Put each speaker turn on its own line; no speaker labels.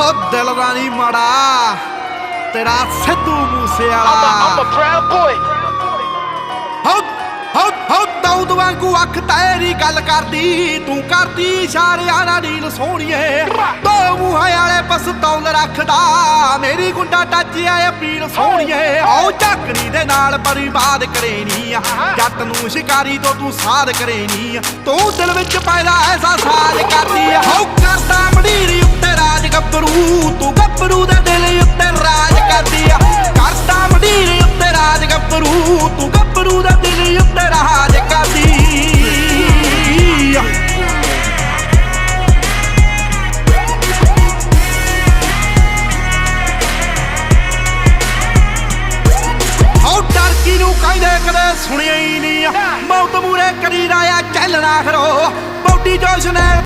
ਹੋ ਦਿਲ ਦਾ ਨਹੀਂ ਮਾੜਾ। ਤੇਰਾ Sidhu Moose
a, I'm a
ਵਾਲਾ
proud boy.
ਹੋ ਹੋ ਹੋ ਦੌਦ ਵਾਂਗੂ ਅੱਖ ਤੇਰੀ ਗੱਲ ਕਰਦੀ। ਤੂੰ ਕਰਦੀ ਇਸ਼ਾਰਿਆਂ ਨਾਲ ਨੀਲ ਸੋਹਣੀਏ। ਦੋ ਮੂੰਹਾਂ ਵਾਲੇ ਪਸਤੌਲ ਰੱਖਦਾ। ਮੇਰੀ ਗੁੰਡਾ ਟੱਚ ਆਏ ਅਪੀਲ ਸੋਹਣੀਏ। ਆਓ ਝੱਕਣੀ ਦੇ ਨਾਲ ਬਰਬਾਦ ਕਰੇਨੀ ਆ ਜੱਟ ਨੂੰ ਸ਼ਿਕਾਰੀ ਤੋਂ ਤੂੰ ਸਾਧ ਕਰੇਨੀ ਤੂੰ ਦਿਲ ਵਿੱਚ ਪੈਦਾ ਐਸਾ ਸਾਜ ਗੱਭਰੂ ਤੂੰ ਦੇ ਦਿਲ ਉੱਤੇ ਰਾਜ ਕਰਦੀ ਆ। ਕਰਦਾ ਮੜੀਰੀ ਉੱਤੇ ਰਾਜ ਗੱਭਰੂ, ਤੂੰ ਗੱਭਰੂ ਦੇ ਦਿਲ ਉੱਤੇ ਰਾਜ ਕਰਦੀ ਆ। ਹੋ ਟਰਕੀ ਨੂੰ ਕਹਿੰਦੇ ਕਦੇ ਸੁਣਿਆ ਹੀ ਨਹੀਂ ਆ। ਮੌਤ ਮੂਰੇ ਕਰੀ ਰਾਇਆ, ਚੱਲਣਾ ਖਰੋ ਬੌਡੀ ਜੋਸ਼ ਨੇ